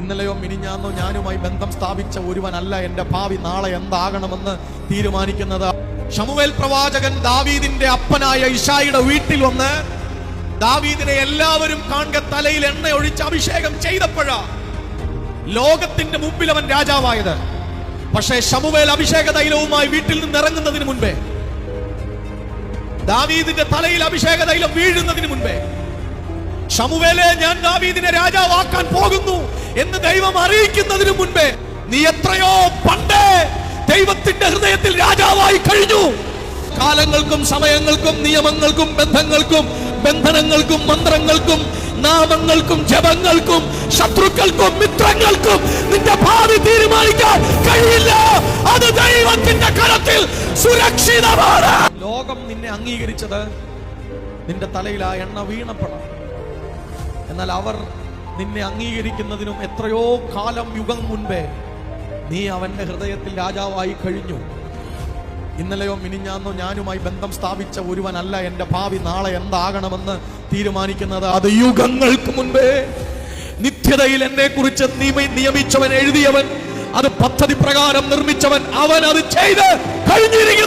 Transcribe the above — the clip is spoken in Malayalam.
ഇന്നലെയോ മിനിഞ്ഞാന്നോ ഞാനുമായി ബന്ധം സ്ഥാപിച്ച ഒരുവനല്ല എന്റെ ഭാവി. നാളെ എന്താകണമെന്ന് തീരുമാനിക്കുന്നത്? ഷമുവേൽ പ്രവാചകൻ ദാവീദിന്റെ അപ്പനായ ഇഷായിയുടെ വീട്ടിൽ വന്ന് ദാവീദിനെ എല്ലാവരും കാണുക തലയിൽ എണ്ണ ഒഴിച്ച് അഭിഷേകം ചെയ്തപ്പോഴാ ലോകത്തിന്റെ മുമ്പിൽ അവൻ രാജാവായത്. പക്ഷേ ഷമുവേൽ അഭിഷേക തൈലവുമായി വീട്ടിൽ നിന്ന് ഇറങ്ങുന്നതിന് മുൻപേ ദാവീദിന്റെ തലയിൽ അഭിഷേക തൈലം വീഴുന്നതിന് മുൻപേ ഷമുവേലെ ഞാൻ ദാവീദിനെ രാജാവാക്കാൻ പോകുന്നു. എന്ന് ദൈവം അറിയിക്കുന്നതിന് മുൻപേ നീ എത്രയോ പണ്ടേ ദൈവത്തിന്റെ ഹൃദയത്തിൽ രാജാവായി കഴിഞ്ഞു. കാലങ്ങൾക്കും സമയങ്ങൾക്കും നിയമങ്ങൾക്കും ബന്ധങ്ങൾക്കും ബന്ധനങ്ങൾക്കും മന്ത്രങ്ങൾക്കും നാമങ്ങൾക്കും ജപങ്ങൾക്കും ശത്രുക്കൾക്കും മിത്രങ്ങൾക്കും നിന്റെ ഭാവി തീരുമാനിക്കാൻ കഴിയില്ല. അത് ദൈവത്തിന്റെ കരത്തിൽ സുരക്ഷിതമാണ്. ലോകം നിന്നെ അംഗീകരിച്ചത് നിന്റെ തലയിൽ ആ എണ്ണ വീണപ്പെടാം എന്നാൽ അവർ നിന്നെ അംഗീകരിക്കുന്നതിനും എത്രയോ കാലം യുഗം മുൻപേ നീ അവന്റെ ഹൃദയത്തിൽ രാജാവായി കഴിഞ്ഞു. ഇന്നലെയോ മിനിഞ്ഞാന്നോ ഞാനുമായി ബന്ധം സ്ഥാപിച്ച ഒരുവനല്ല എന്റെ ഭാവി നാളെ എന്താകണമെന്ന് തീരുമാനിക്കുന്നത് അത് യുഗങ്ങൾക്ക് മുൻപേ. നിത്യതയിൽ എന്നെ കുറിച്ച് നിയമിച്ചവൻ എഴുതിയവൻ അത് പദ്ധതി പ്രകാരം നിർമ്മിച്ചവൻ അവൻ അത് ചെയ്ത് കഴിഞ്ഞിരിക്കുന്നു.